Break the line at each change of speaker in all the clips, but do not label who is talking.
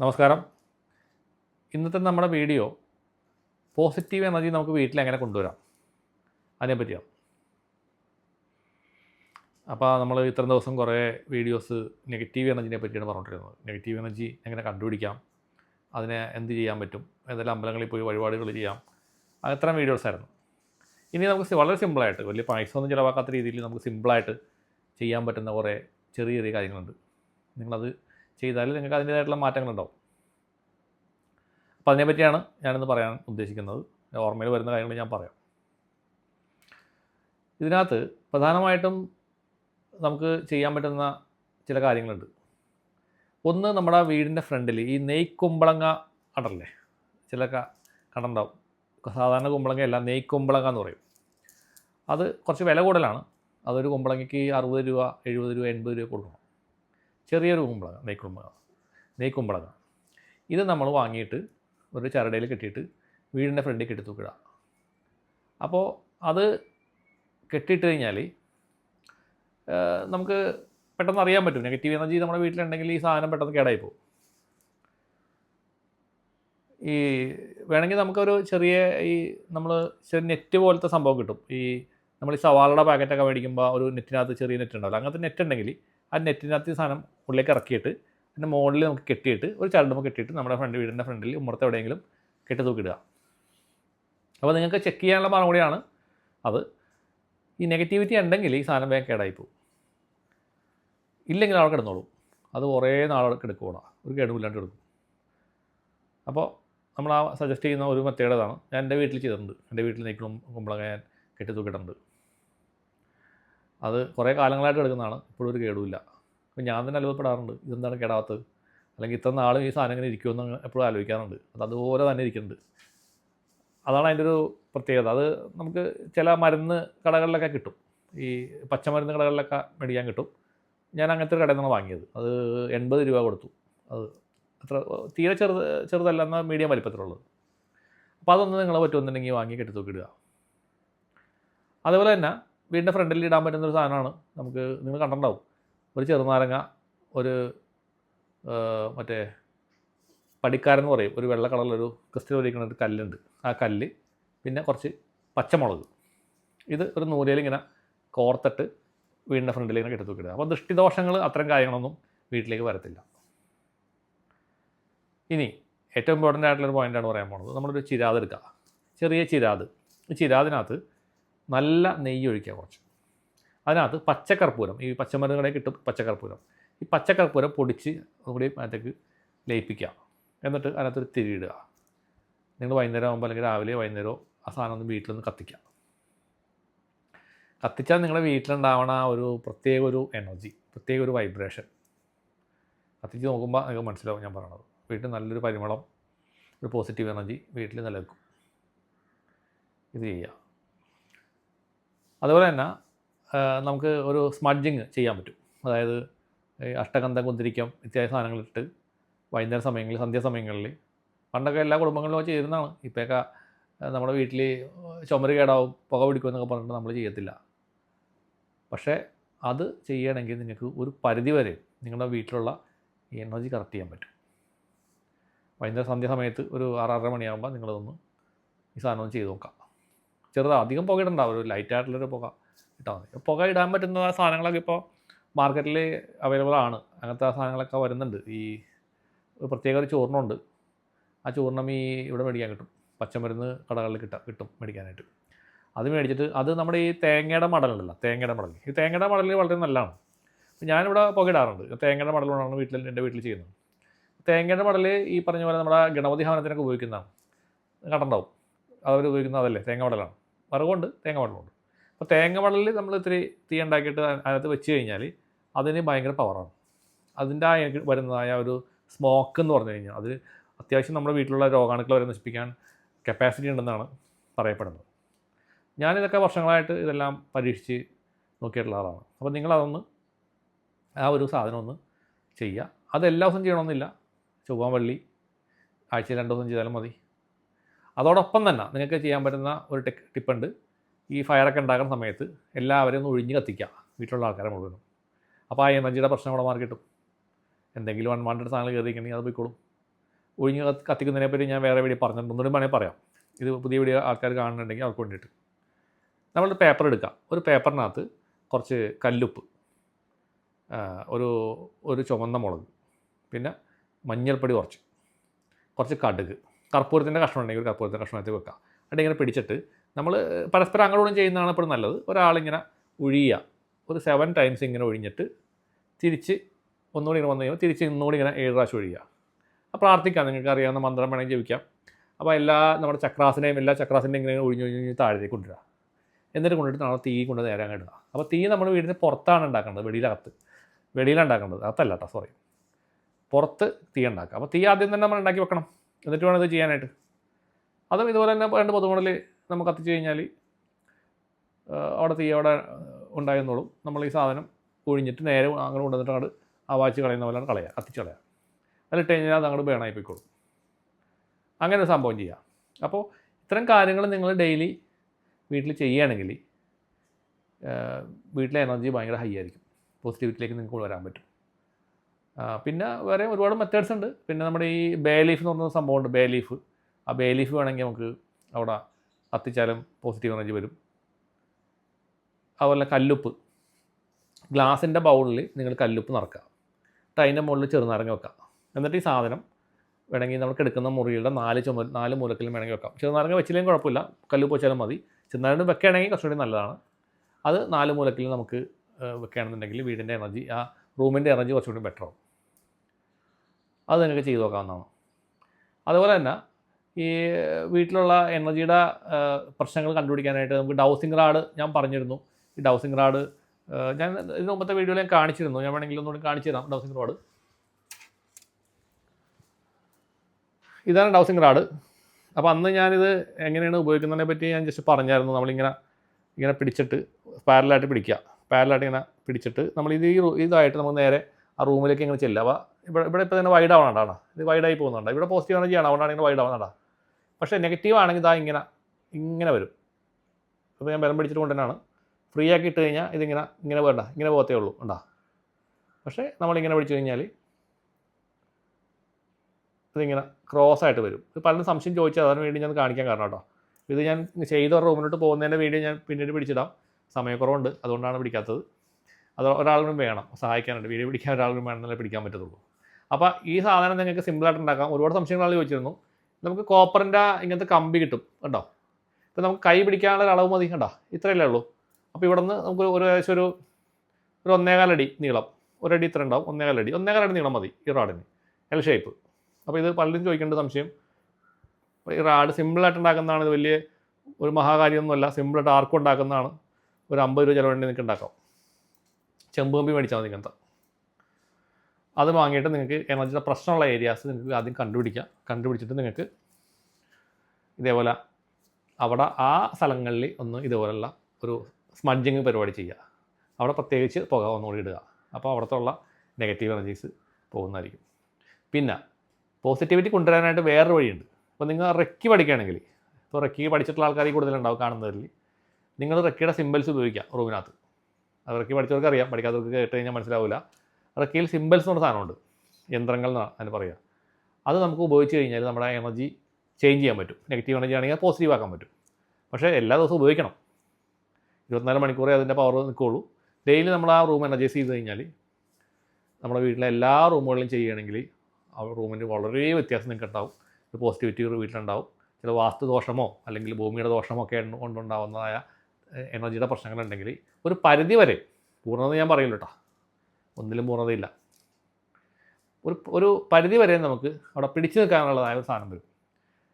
നമസ്കാരം. ഇന്നത്തെ നമ്മുടെ വീഡിയോ പോസിറ്റീവ് എനർജി നമുക്ക് വീട്ടിൽ എങ്ങനെ കൊണ്ടുവരാം? അതിനെപ്പറ്റിയാണ് അപ്പോൾ നമ്മൾ ഇത്രയും ദിവസം കുറേ വീഡിയോസ് നെഗറ്റീവ് എനർജിനെ പറ്റിയാണ് പറഞ്ഞുകൊണ്ടിരുന്നത്. നെഗറ്റീവ് എനർജി എങ്ങനെ കണ്ടുപിടിക്കാം? അതിനെ എന്ത് ചെയ്യാൻ പറ്റും? ഏതെല്ലാം അമ്പലങ്ങളിൽ പോയി വഴിപാടുകൾ ചെയ്യാം? അത്തരം വീഡിയോസ് ആയിരുന്നു. ഇനി നമുക്ക് വളരെ സിമ്പിളായിട്ട് വലിയ പൈസ ഒന്നും ചിലവാക്കാത്ത രീതിയിൽ നമുക്ക് സിമ്പിളായിട്ട് ചെയ്യാൻ പറ്റുന്ന കുറേ ചെറിയ ചെറിയ കാര്യങ്ങളുണ്ട്. നിങ്ങളത് ചെയ്താൽ നിങ്ങൾക്ക് അതിന്റേതായിട്ടുള്ള മാറ്റങ്ങളുണ്ടാവും. അപ്പോൾ അതിനെപ്പറ്റിയാണ് ഞാനിന്ന് പറയാൻ ഉദ്ദേശിക്കുന്നത്. ഓർമ്മയിൽ വരുന്ന കാര്യങ്ങൾ ഞാൻ പറയാം. ഇതിനകത്ത് പ്രധാനമായിട്ടും നമുക്ക് ചെയ്യാൻ പറ്റുന്ന ചില കാര്യങ്ങളുണ്ട്. ഒന്ന് നമ്മുടെ വീടിന്റെ ഫ്രണ്ടിൽ ഈ നെയ്ക്കുമ്പളങ്ങ അടല്ലേ ചില കടണ്ടാവും. സാധാരണ കുമ്പളങ്ങയല്ല നെയ് നെയ്ക്കുമ്പളങ്ങ എന്ന് പറയും. അത് കുറച്ച് വില കൂടുതലാണ്. അതൊരു കുമ്പളങ്ങയ്ക്ക് അറുപത് രൂപ എഴുപത് രൂപ എൺപത് രൂപ കൊടുക്കണം. ചെറിയൊരു കുമ്പളകം നെയ്ക്കുമ്പളകം നെയ്ക്കുമ്പളകം ഇത് നമ്മൾ വാങ്ങിയിട്ട് ഒരു ചരടയിൽ കെട്ടിയിട്ട് വീടിന്റെ ഫ്രണ്ടിൽ കെട്ടി അപ്പോൾ അത് കെട്ടിയിട്ട് കഴിഞ്ഞാൽ നമുക്ക് പെട്ടെന്ന് അറിയാൻ പറ്റും. നെഗറ്റീവ് എനർജി നമ്മുടെ വീട്ടിലുണ്ടെങ്കിൽ ഈ സാധനം പെട്ടെന്ന് കേടായി പോകും. ഈ വേണമെങ്കിൽ നമുക്കൊരു ചെറിയ ഈ നമ്മൾ ചെറിയ നെറ്റ് പോലത്തെ സംഭവം കിട്ടും. ഈ നമ്മൾ ഈ സവാളയുടെ പാക്കറ്റൊക്കെ മേടിക്കുമ്പോൾ ഒരു നെറ്റിനകത്ത് ചെറിയ നെറ്റ് ഉണ്ടാവില്ല. അങ്ങനത്തെ നെറ്റ് ഉണ്ടെങ്കിൽ ആ നെറ്റിനകത്ത് സാധനം ഉള്ളിലേക്ക് ഇറക്കിയിട്ട് അതിന്റെ മുകളിൽ നമുക്ക് കെട്ടിയിട്ട് ഒരു ചരടുമ്പോൾ കെട്ടിയിട്ട് നമ്മുടെ ഫ്രണ്ട് വീടിന്റെ ഫ്രണ്ടിൽ ഉമ്മറത്ത് എവിടെയെങ്കിലും കെട്ടി തൂക്കിയിടുക. അപ്പോൾ നിങ്ങൾക്ക് ചെക്ക് ചെയ്യാനുള്ള മറുപടിയാണ് അത് ഈ നെഗറ്റിവിറ്റി ഉണ്ടെങ്കിൽ ഈ സാധനം വേഗം കേടായി പോകും ഇല്ലെങ്കിൽ അവിടെ കിടന്നോളൂ. അത് കുറേ നാളെ കിടക്കൂടാ ഒരു കേടുമില്ലാണ്ട് എടുക്കും അപ്പോൾ നമ്മൾ ആ സജസ്റ്റ് ചെയ്യുന്ന ഒരു മെത്തേഡ് അതാണ് ഞാൻ എന്റെ വീട്ടിൽ ചെയ്തിട്ടുണ്ട്. എന്റെ വീട്ടിൽ നിൽക്കണം കുമ്പളങ്ങ ഞാൻ കെട്ടി തൂക്കിയിട്ടുണ്ട്. അത് കുറേ കാലങ്ങളായിട്ട് എടുക്കുന്നതാണ്. ഇപ്പോഴും ഒരു കേടുമില്ല. അപ്പോൾ ഞാൻ തന്നെ അത്ഭുതപ്പെടാറുണ്ട്. ഇതെന്താണ് കേടാത്തത് അല്ലെങ്കിൽ ഇത്ര നാളും ഈ സാധനം ഇങ്ങനെ ഇരിക്കുമെന്ന് എപ്പോഴും ആലോചിക്കാറുണ്ട്. അത് അതുപോലെ തന്നെ ഇരിക്കുന്നുണ്ട്. അതാണ് അതിന്റെ ഒരു പ്രത്യേകത. അത് നമുക്ക് ചില മരുന്ന് കടകളിലൊക്കെ കിട്ടും. ഈ പച്ചമരുന്ന് കടകളിലൊക്കെ മേടിക്കാൻ കിട്ടും. ഞാൻ അങ്ങനത്തെ ഒരു കടയിൽ നിന്നാണ് വാങ്ങിയത്. അത് എൺപത് രൂപ കൊടുത്തു. അത് അത്ര തീരെ ചെറുത് ചെറുതല്ല എന്നാൽ മീഡിയം വലിപ്പത്തിലുള്ളത്. അപ്പോൾ അതൊന്ന് നിങ്ങളെ പറ്റുമെന്നുണ്ടെങ്കിൽ വാങ്ങി കെട്ടി തൂക്കിയിടുക അതുപോലെ തന്നെ വീടിന്റെ ഫ്രണ്ടിൽ ഇടാൻ പറ്റുന്ന ഒരു സാധനമാണ്. നമുക്ക് നിങ്ങൾ കണ്ടിട്ടുണ്ടാവും. ഒരു ചെറുനാരങ്ങ ഒരു മറ്റേ പടിക്കാരൻ എന്ന് പറയും. ഒരു വെള്ള കളറിലൊരു ക്രിസ്ത്യൻ വലിക്കുന്ന ഒരു കല്ലുണ്ട്. ആ കല്ല് പിന്നെ കുറച്ച് പച്ചമുളക്. ഇത് ഒരു നൂലയിൽ ഇങ്ങനെ കോർത്തിട്ട് വീടിന്റെ ഫ്രണ്ടിൽ ഇങ്ങനെ കെട്ടി തൂക്കിടുക അപ്പോൾ ദൃഷ്ടിദോഷങ്ങൾ അത്തരം കാര്യങ്ങളൊന്നും വീട്ടിലേക്ക് വരത്തില്ല. ഇനി ഏറ്റവും ഇമ്പോർട്ടന്റ് ആയിട്ടുള്ളൊരു പോയിന്റാണ് പറയാൻ പോകുന്നത് നമ്മളൊരു ചിരാത് എടുക്കുക ചെറിയ ചിരാത്. ഈ ചിരാതിനകത്ത് നല്ല നെയ്യ് ഒഴിക്കുക കുറച്ച്. അതിനകത്ത് പച്ചക്കർപ്പൂരം ഈ പച്ചമരുന്നുകളെ കിട്ടും പച്ചക്കർപ്പൂരം ഈ പച്ചക്കർപ്പൂരം പൊടിച്ച് കൂടി അതിനകത്തേക്ക് ലയിപ്പിക്കുക. എന്നിട്ട് അതിനകത്തൊരു തിരിയിടുക നിങ്ങൾ വൈകുന്നേരം ആകുമ്പോൾ അല്ലെങ്കിൽ രാവിലെ വൈകുന്നേരമോ ആ സാധനം ഒന്ന് വീട്ടിലൊന്ന് കത്തിക്കുക. കത്തിച്ചാൽ നിങ്ങളുടെ വീട്ടിലുണ്ടാവണ ഒരു പ്രത്യേക ഒരു എനർജി പ്രത്യേക ഒരു വൈബ്രേഷൻ. കത്തിച്ച് നോക്കുമ്പോൾ നിങ്ങൾക്ക് മനസ്സിലാവും ഞാൻ പറയണത്. വീട്ടിൽ നല്ലൊരു പരിമളം ഒരു പോസിറ്റീവ് എനർജി വീട്ടിൽ നിലനിൽക്കും. ഇത് ചെയ്യുക. അതുപോലെ തന്നെ നമുക്ക് ഒരു സ്മഡ്ജിങ് ചെയ്യാൻ പറ്റും. അതായത് അഷ്ടകന്ധം കുന്തിരിക്കം ഇത്യാദി സാധനങ്ങളിട്ട് വൈകുന്നേര സമയങ്ങളിൽ സന്ധ്യാസമയങ്ങളിൽ പണ്ടൊക്കെ എല്ലാ കുടുംബങ്ങളിലും ചെയ്തിരുന്നതാണ്. ഇപ്പോഴൊക്കെ നമ്മുടെ വീട്ടിൽ ചുമര് കേടാവും പുക പിടിക്കും എന്നൊക്കെ പറഞ്ഞിട്ട് നമ്മൾ ചെയ്യത്തില്ല. പക്ഷേ അത് ചെയ്യണമെങ്കിൽ നിങ്ങൾക്ക് ഒരു പരിധി വരെ നിങ്ങളുടെ വീട്ടിലുള്ള എനർജി കറക്റ്റ് ചെയ്യാൻ പറ്റും. വൈകുന്നേരം സന്ധ്യ സമയത്ത് ഒരു ആറാറര മണിയാകുമ്പോൾ നിങ്ങളതൊന്ന് ഈ സാധനം ഒന്ന് ചെയ്ത് നോക്കാം. ചെറുത് അധികം പുക ഇടണ്ട ഒരു ലൈറ്റ് ആയിട്ടുള്ളൊരു പുക ഇട്ടാൽ മതി. പുക ഇടാൻ പറ്റുന്ന സാധനങ്ങളൊക്കെ ഇപ്പോൾ മാർക്കറ്റിൽ അവൈലബിൾ ആണ്. അങ്ങനത്തെ സാധനങ്ങളൊക്കെ വരുന്നുണ്ട്. ഈ ഒരു പ്രത്യേക ഒരു ചൂർണമുണ്ട് ആ ചൂർണം ഈ ഇവിടെ മേടിക്കാൻ കിട്ടും. പച്ചമരുന്ന് കടകളിൽ കിട്ടാം കിട്ടും മേടിക്കാനായിട്ട്. അത് മേടിച്ചിട്ട് അത് നമ്മുടെ ഈ തേങ്ങയുടെ മടലുണ്ടല്ലോ തേങ്ങയുടെ മടൽ ഈ തേങ്ങയുടെ മടൽ വളരെ നല്ലതാണ്. ഞാനിവിടെ പുകയിടാറുണ്ട് തേങ്ങയുടെ മടലുകൊണ്ടാണ് വീട്ടിൽ എന്റെ വീട്ടിൽ ചെയ്യുന്നത്. തേങ്ങയുടെ മടൽ ഈ പറഞ്ഞ പോലെ നമ്മുടെ ഗണപതി ഭവനത്തിനൊക്കെ ഉപയോഗിക്കുന്നതാണ് കണ്ടുണ്ടാവും അവർ ഉപയോഗിക്കുന്നത് അതല്ലേ? തേങ്ങ വടലാണ് വറവുണ്ട് തേങ്ങ വടലുണ്ട് അപ്പോൾ തേങ്ങ വടലിൽ നമ്മൾ ഇത്തിരി തീ ഉണ്ടാക്കിയിട്ട് അതിനകത്ത് വെച്ച് കഴിഞ്ഞാൽ അതിന് ഭയങ്കര പവറാണ് അതിന്റെ ആ വരുന്നതായ ഒരു സ്മോക്ക് എന്ന് പറഞ്ഞു കഴിഞ്ഞാൽ അത് അത്യാവശ്യം നമ്മുടെ വീട്ടിലുള്ള രോഗാണുക്കൾ വരെ നശിപ്പിക്കാൻ കപ്പാസിറ്റി ഉണ്ടെന്നാണ് പറയപ്പെടുന്നത്. ഞാനിതൊക്കെ വർഷങ്ങളായിട്ട് ഇതെല്ലാം പരീക്ഷിച്ച് നോക്കിയിട്ടുള്ള ആളാണ്. അപ്പോൾ നിങ്ങളതൊന്ന് ആ ഒരു സാധനം ഒന്ന് ചെയ്യുക. അത് എല്ലാ ദിവസവും ചെയ്യണമെന്നില്ല. ചൊവ്വാൻ വള്ളി ആഴ്ചയിൽ രണ്ട് ദിവസം ചെയ്താലും മതി. അതോടൊപ്പം തന്നെ നിങ്ങൾക്ക് ചെയ്യാൻ പറ്റുന്ന ഒരു ടെക് ടിപ്പുണ്ട്. ഈ ഫയറൊക്കെ ഉണ്ടാക്കുന്ന സമയത്ത് എല്ലാവരെയും ഒന്ന് ഒഴിഞ്ഞ് കത്തിക്കുക വീട്ടിലുള്ള ആൾക്കാരെ മുഴുവനും. അപ്പോൾ ആ എനർജിയുടെ പ്രശ്നം കൂടെ മാറി കിട്ടും. എന്തെങ്കിലും അൺവാണ്ടഡ് സാധനങ്ങൾ കയറിയിരിക്കണമെങ്കിൽ അത് പോയിക്കോളും. ഒഴിഞ്ഞ് കത്ത് കത്തിക്കുന്നതിനെ പറ്റി ഞാൻ വേറെ വീഡിയോ പറഞ്ഞിട്ടുണ്ട്. ഒന്നുകൂടി വേണമെങ്കിൽ പറയാം. ഇത് പുതിയ വീഡിയോ ആൾക്കാർ കാണുന്നുണ്ടെങ്കിൽ അവർക്ക് വേണ്ടിയിട്ട്. നമ്മൾ പേപ്പർ എടുക്കാം. ഒരു പേപ്പറിനകത്ത് കുറച്ച് കല്ലുപ്പ് ഒരു ഒരു ചുമന്ന മുളക് പിന്നെ മഞ്ഞൾപ്പൊടി കുറച്ച്. കുറച്ച് കടുക്. കർപ്പൂരത്തിന്റെ കഷ്ണം ഉണ്ടെങ്കിൽ ഒരു കർപ്പൂരത്തിന്റെ കഷ്ണത്തിൽ വെക്കുക എന്നിട്ട് ഇങ്ങനെ പിടിച്ചിട്ട് നമ്മൾ പരസ്പരം അങ്ങോട്ടും ചെയ്യുന്നതാണ് എപ്പോഴും നല്ലത്. ഒരാളിങ്ങനെ ഒഴിയുക ഒരു സെവൻ ടൈംസ് ഇങ്ങനെ ഒഴിഞ്ഞിട്ട് തിരിച്ച് ഒന്നുകൂടി ഇങ്ങനെ വന്നു കഴിയുമ്പോൾ തിരിച്ച് ഇന്നുകൂടി ഇങ്ങനെ ഏഴ് പ്രാവശ്യം ഒഴിയുക. അപ്പോൾ പ്രാർത്ഥിക്കാം. നിങ്ങൾക്ക് അറിയാവുന്ന മന്ത്രം വേണമെങ്കിൽ ജപിക്കാം. അപ്പോൾ എല്ലാ നമ്മുടെ ചക്രാസിനെയും എല്ലാ ചക്രാസിന്റെയും ഇങ്ങനെ ഒഴിഞ്ഞ് ഒഴിഞ്ഞ് താഴേക്ക് കൊണ്ടുവരിക. എന്നിട്ട് കൊണ്ടിട്ട് നമ്മൾ തീ കൊണ്ട് നേരെ അങ്ങ് ഇടുക. അപ്പോൾ തീ നമ്മൾ വീടിന് പുറത്താണ് ഉണ്ടാക്കേണ്ടത് വെളിയിലകത്ത്. വെളിയിലാണ് ഉണ്ടാക്കേണ്ടത്. അകത്തല്ല കേട്ടോ സോറി പുറത്ത് തീ ഉണ്ടാക്കുക. അപ്പോൾ തീ ആദ്യം തന്നെ നമ്മൾ ഉണ്ടാക്കി വെക്കണം. എന്നിട്ട് വേണം ഇത് ചെയ്യാനായിട്ട്. അതും ഇതുപോലെ തന്നെ രണ്ട് പൊതുമുടൽ നമ്മൾ കത്തിച്ച് കഴിഞ്ഞാൽ അവിടെ തീ അവിടെ ഉണ്ടായിരുന്നോളും. നമ്മൾ ഈ സാധനം ഒഴിഞ്ഞിട്ട് നേരെ അങ്ങനെ കൊണ്ടുവന്നിട്ട് അങ്ങോട്ട് ആ വാച്ച് കളയുന്ന പോലെയാണ് കളയുക കത്തിച്ച് കളയുക. അതിലിട്ട് കഴിഞ്ഞാൽ അത് അങ്ങോട്ട് ബേണായി പോയിക്കോളും അങ്ങനെ ഒരു സംഭവം ചെയ്യാം. അപ്പോൾ ഇത്തരം കാര്യങ്ങൾ നിങ്ങൾ ഡെയിലി വീട്ടിൽ ചെയ്യുകയാണെങ്കിൽ വീട്ടിലെ എനർജി ഭയങ്കര ഹൈ ആയിരിക്കും. പോസിറ്റിവിറ്റിയിലേക്ക് നിങ്ങൾക്ക് വരാൻ പറ്റും. പിന്നെ വേറെ ഒരുപാട് മെത്തേഡ്സ് ഉണ്ട്. പിന്നെ നമ്മുടെ ഈ ബേ ലീഫ് എന്ന് പറഞ്ഞ സംഭവമുണ്ട് ബേ ലീഫ് ആ ബേ ലീഫ് വേണമെങ്കിൽ നമുക്ക് അവിടെ കത്തിച്ചാലും പോസിറ്റീവ് എനർജി വരും. അതുപോലെ കല്ലുപ്പ്. ഗ്ലാസിന്റെ ബൗളിൽ നിങ്ങൾ കല്ലുപ്പ് നിറക്കുക ടൈന്റെ മുകളിൽ ചെറുനാരങ്ങ വെക്കുക. എന്നിട്ട് ഈ സാധനം വേണമെങ്കിൽ നമുക്ക് എടുക്കുന്ന മുറിയുടെ നാല് ചുമ നാല് മൂലക്കിലും വേണമെങ്കിൽ വെക്കാം. ചെറുനാരങ്ങ വെച്ചില്ലെങ്കിൽ കുഴപ്പമില്ല. കല്ലുപ്പ് വെച്ചാലും മതി. ചെറുനാരങ്ങ വെക്കുകയാണെങ്കിൽ കുറച്ചുകൂടി നല്ലതാണ്. അത് നാല് മൂലക്കിൽ നമുക്ക് വെക്കുകയാണെന്നുണ്ടെങ്കിൽ വീടിന്റെ എനർജി ആ റൂമിന്റെ എനർജി കുറച്ചുകൂടി ബെറ്റർ അത് നിങ്ങൾക്ക് ചെയ്തു നോക്കാവുന്നതാണ്. അതുപോലെ തന്നെ ഈ വീട്ടിലുള്ള എനർജിയുടെ പ്രശ്നങ്ങൾ കണ്ടുപിടിക്കാനായിട്ട് നമുക്ക് ഡൗസിങ് റാഡ് ഞാൻ പറഞ്ഞിരുന്നു. ഈ ഡൗസിങ് റാഡ് ഞാൻ ഇതിന് മുമ്പത്തെ വീഡിയോയിൽ ഞാൻ കാണിച്ചിരുന്നു. ഞാൻ വേണമെങ്കിൽ ഒന്നുകൂടി കാണിച്ചു തരാം ഡൗസിങ് റാഡ്. ഇതാണ് ഡൗസിങ് റാഡ്. അപ്പോൾ അന്ന് ഞാനിത് എങ്ങനെയാണ് ഉപയോഗിക്കുന്നതിനെ പറ്റി ഞാൻ ജസ്റ്റ് പറഞ്ഞായിരുന്നു. നമ്മളിങ്ങനെ ഇങ്ങനെ പിടിച്ചിട്ട് പാരലായിട്ട് പിടിക്കുക. പാരലായിട്ട് ഇങ്ങനെ പിടിച്ചിട്ട് നമ്മൾ ഇത് ഈ ഇതായിട്ട് നമുക്ക് നേരെ ആ റൂമിലേക്ക് ഇങ്ങനെ ചെല്ലുക. അപ്പോൾ ഇവിടെ ഇവിടെ ഇപ്പോൾ തന്നെ വൈഡ് ആവണണ്ടാണ് ഇത് വൈഡായി പോകുന്നുണ്ട്. ഇവിടെ പോസിറ്റീവ് എനർജി ആണ്. അതുകൊണ്ടാണ് ഇങ്ങനെ വൈഡ് ആവുന്നതാ പക്ഷേ നെഗറ്റീവ് ആണെങ്കിൽ ഇതാ ഇങ്ങനെ ഇങ്ങനെ വരും. അപ്പോൾ ഞാൻ ബലം പിടിച്ചിട്ട് കൊണ്ടുതന്നെയാണ് ഫ്രീ ആക്കി ഇട്ട് കഴിഞ്ഞാൽ ഇതിങ്ങനെ ഇങ്ങനെ വേണ്ട ഇങ്ങനെ പോകത്തേ ഉള്ളൂ ഉണ്ടാ പക്ഷേ നമ്മളിങ്ങനെ പിടിച്ചു കഴിഞ്ഞാൽ ഇതിങ്ങനെ ക്രോസ് ആയിട്ട് വരും. ഇത് പലരും സംശയം ചോദിച്ചാൽ അതിന് വേണ്ടി ഞാൻ കാണിക്കാൻ കാരണം കേട്ടോ. ഇത് ഞാൻ ചെയ്ത റൂമിലോട്ട് പോകുന്നതിന്റെ വീഡിയോ ഞാൻ പിന്നീട് പിടിച്ചിടാം. സമയക്കുറവുണ്ട്. അതുകൊണ്ടാണ് പിടിക്കാത്തത്. അത് ഒരാളിനും വേണം. സഹായിക്കാനുണ്ട് വീഡിയോ പിടിക്കാൻ ഒരാളിനും വേണമെന്നല്ലേ പിടിക്കാൻ പറ്റത്തുള്ളൂ. അപ്പോൾ ഈ സാധനം നിങ്ങൾക്ക് സിമ്പിളായിട്ട് ഉണ്ടാക്കാം ഒരുപാട് സംശയങ്ങൾ ചോദിച്ചിരുന്നു. നമുക്ക് കോപ്പറിന്റെ ഇങ്ങനത്തെ കമ്പി കിട്ടും. കേട്ടോ ഇപ്പോൾ നമുക്ക് കൈ പിടിക്കാനുള്ള ഒരു അളവ് മതി. കേട്ടോ ഇത്രയല്ലേ ഉള്ളൂ. അപ്പോൾ ഇവിടെ നിന്ന് നമുക്ക് ഒരു ഏകദേശം ഒരു ഒരു ഒന്നേകാലടി നീളം. ഒരടി ഇത്ര ഉണ്ടാവും. ഒന്നേകാലടി ഒന്നേകാലടി നീളം മതി ഈ റാഡിന് എൽ ഷേപ്പ് അപ്പോൾ ഇത് പലരും ചോദിക്കേണ്ട സംശയം. ഈ റാഡ് സിമ്പിളായിട്ട് ഉണ്ടാക്കുന്നതാണ് ഇത് വലിയ ഒരു മഹാകാര്യമൊന്നുമല്ല. സിമ്പിളായിട്ട് ആർക്കും ഉണ്ടാക്കുന്നതാണ്. ഒരു അമ്പത് രൂപ ചിലവേണ്ടി നിങ്ങൾക്ക് ഉണ്ടാക്കാം. ചെമ്പ് കമ്പി മേടിച്ചാൽ മതി ഇങ്ങനത്തെ. അത് വാങ്ങിയിട്ട് നിങ്ങൾക്ക് എനർജിയുടെ പ്രശ്നമുള്ള ഏരിയാസ് നിങ്ങൾക്ക് ആദ്യം കണ്ടുപിടിക്കാം. കണ്ടുപിടിച്ചിട്ട് നിങ്ങൾക്ക് ഇതേപോലെ അവിടെ ആ സ്ഥലങ്ങളിൽ ഒന്ന് ഇതുപോലുള്ള ഒരു സ്മഡ്ജിങ് പരിപാടി ചെയ്യുക. അവിടെ പ്രത്യേകിച്ച് പുക ഒന്നുകൂടി ഇടുക. അപ്പോൾ അവിടുത്തെ ഉള്ള നെഗറ്റീവ് എനർജീസ് പോകുന്നതായിരിക്കും. പിന്നെ പോസിറ്റിവിറ്റി കൊണ്ടുവരാനായിട്ട് വേറൊരു വഴിയുണ്ട്. അപ്പോൾ നിങ്ങൾ റെക്കി പഠിക്കുകയാണെങ്കിൽ ഇപ്പോൾ റെക്കി പഠിച്ചിട്ടുള്ള ആൾക്കാർ കൂടുതലുണ്ടാവും കാണുന്നവരിൽ. നിങ്ങൾ റെക്കിയുടെ സിമ്പിൾസ് ഉപയോഗിക്കുക റൂമിനകത്ത്. അത് റെക്കി പഠിച്ചവർക്ക് അറിയാം പഠിക്കാത്തവർക്ക് കേട്ട് കഴിഞ്ഞാൽ മനസ്സിലാവില്ല. റെക്കിയിൽ സിമ്പിൾസ് എന്ന് പറഞ്ഞ സാധനമുണ്ട്. യന്ത്രങ്ങൾ എന്നാണ് അതിന് പറയുക അത് നമുക്ക് ഉപയോഗിച്ച് കഴിഞ്ഞാൽ നമ്മുടെ എനർജി ചേഞ്ച് ചെയ്യാൻ പറ്റും. നെഗറ്റീവ് എനർജി ആണെങ്കിൽ പോസിറ്റീവ് ആക്കാൻ പറ്റും. പക്ഷേ എല്ലാ ദിവസവും ഉപയോഗിക്കണം. ഇരുപത്തിനാല് മണിക്കൂറേ അതിന്റെ പവർ നിൽക്കുകയുള്ളൂ ഡെയിലി നമ്മൾ ആ റൂം എനർജൈസ് ചെയ്ത് കഴിഞ്ഞാൽ നമ്മുടെ വീട്ടിലെ എല്ലാ റൂമുകളിലും ചെയ്യുകയാണെങ്കിൽ ആ റൂമിന് വളരെ വ്യത്യാസം നിങ്ങൾക്ക് ഉണ്ടാവും ഒരു പോസിറ്റിവിറ്റി വീട്ടിലുണ്ടാവും. ചില വാസ്തു ദോഷമോ അല്ലെങ്കിൽ ഭൂമിയുടെ ദോഷമോ ഒക്കെ കൊണ്ടുണ്ടാകുന്നതായ എനർജിയുടെ പ്രശ്നങ്ങളുണ്ടെങ്കിൽ ഒരു പരിധി വരെ പൂർണത ഞാൻ പറയില്ല കേട്ടോ ഒന്നിലും പൂർണതയില്ല. ഒരു ഒരു പരിധി വരെ നമുക്ക് അവിടെ പിടിച്ചു നിൽക്കാനുള്ളതായ ഒരു സാധനം വരും.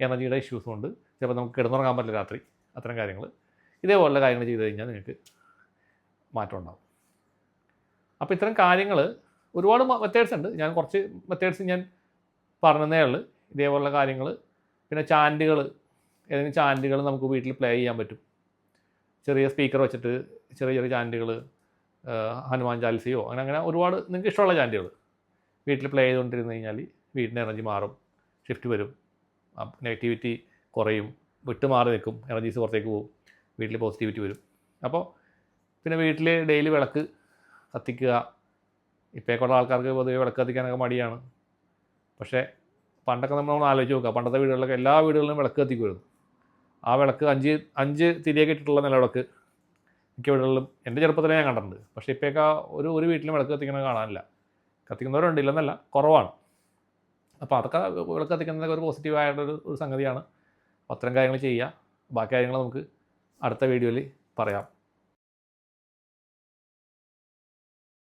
എനർജിയുടെ ഇഷ്യൂസ് കൊണ്ട്. ചിലപ്പോൾ നമുക്ക് കിടന്നുറങ്ങാൻ പറ്റില്ല രാത്രി. അത്തരം കാര്യങ്ങൾ. ഇതേപോലുള്ള കാര്യങ്ങൾ ചെയ്ത് കഴിഞ്ഞാൽ നിങ്ങൾക്ക് മാറ്റം ഉണ്ടാവും. അപ്പോൾ ഇത്തരം കാര്യങ്ങൾ ഒരുപാട് മെത്തേഡ്സ് ഉണ്ട്. ഞാൻ കുറച്ച് മെത്തേഡ്സ് ഞാൻ പറഞ്ഞതേ ഉള്ളൂ. ഇതേപോലുള്ള കാര്യങ്ങൾ പിന്നെ ചാൻഡുകൾ ഏതെങ്കിലും ചാൻഡുകൾ നമുക്ക് വീട്ടിൽ പ്ലേ ചെയ്യാൻ പറ്റും. ചെറിയ സ്പീക്കർ വെച്ചിട്ട് ചെറിയ ചെറിയ ചാന്റുകൾ ഹനുമാൻ ചാലിസയോ? അങ്ങനെ അങ്ങനെ ഒരുപാട് നിങ്ങൾക്ക് ഇഷ്ടമുള്ള ചാന്റുകൾ വീട്ടിൽ പ്ലേ ചെയ്തുകൊണ്ടിരുന്ന് കഴിഞ്ഞാൽ വീടിന്റെ എനർജി മാറും ഷിഫ്റ്റ് വരും നെഗറ്റിവിറ്റി കുറയും വിട്ട് മാറി നിൽക്കും എനർജീസ് പുറത്തേക്ക് പോകും വീട്ടിൽ പോസിറ്റിവിറ്റി വരും. അപ്പോൾ പിന്നെ വീട്ടിൽ ഡെയിലി വിളക്ക് കത്തിക്കുക. ഇപ്പോഴേക്കുള്ള ആൾക്കാർക്ക് പൊതുവെ വിളക്ക് കത്തിക്കാനൊക്കെ മടിയാണ്. പക്ഷേ പണ്ടൊക്കെ നമ്മൾ ആലോചിച്ച് നോക്കുക. പണ്ടത്തെ വീടുകളിലൊക്കെ എല്ലാ വീടുകളിലും വിളക്ക് കത്തിക്കുമായിരുന്നു. ആ വിളക്ക് അഞ്ച് അഞ്ച് തിരിയൊക്കെ ഇട്ടിട്ടുള്ള നിലവിളക്ക് മിക്ക വീടുകളിലും എന്റെ ചെറുപ്പത്തിലേ ഞാൻ കണ്ടിട്ടുണ്ട്. പക്ഷേ ഇപ്പോഴൊക്കെ ഒരു ഒരു വീട്ടിലും വിളക്ക് കത്തിക്കുന്നത് കാണാനില്ല. കത്തിക്കുന്നവരുണ്ട് ഇല്ലെന്നല്ല കുറവാണ്. അപ്പോൾ അതൊക്കെ വിളക്ക് കത്തിക്കുന്നതൊക്കെ ഒരു പോസിറ്റീവായിട്ടൊരു ഒരു സംഗതിയാണ്. അത്തരം കാര്യങ്ങൾ ചെയ്യുക. ബാക്കി കാര്യങ്ങൾ നമുക്ക് അടുത്ത വീഡിയോയിൽ പറയാം.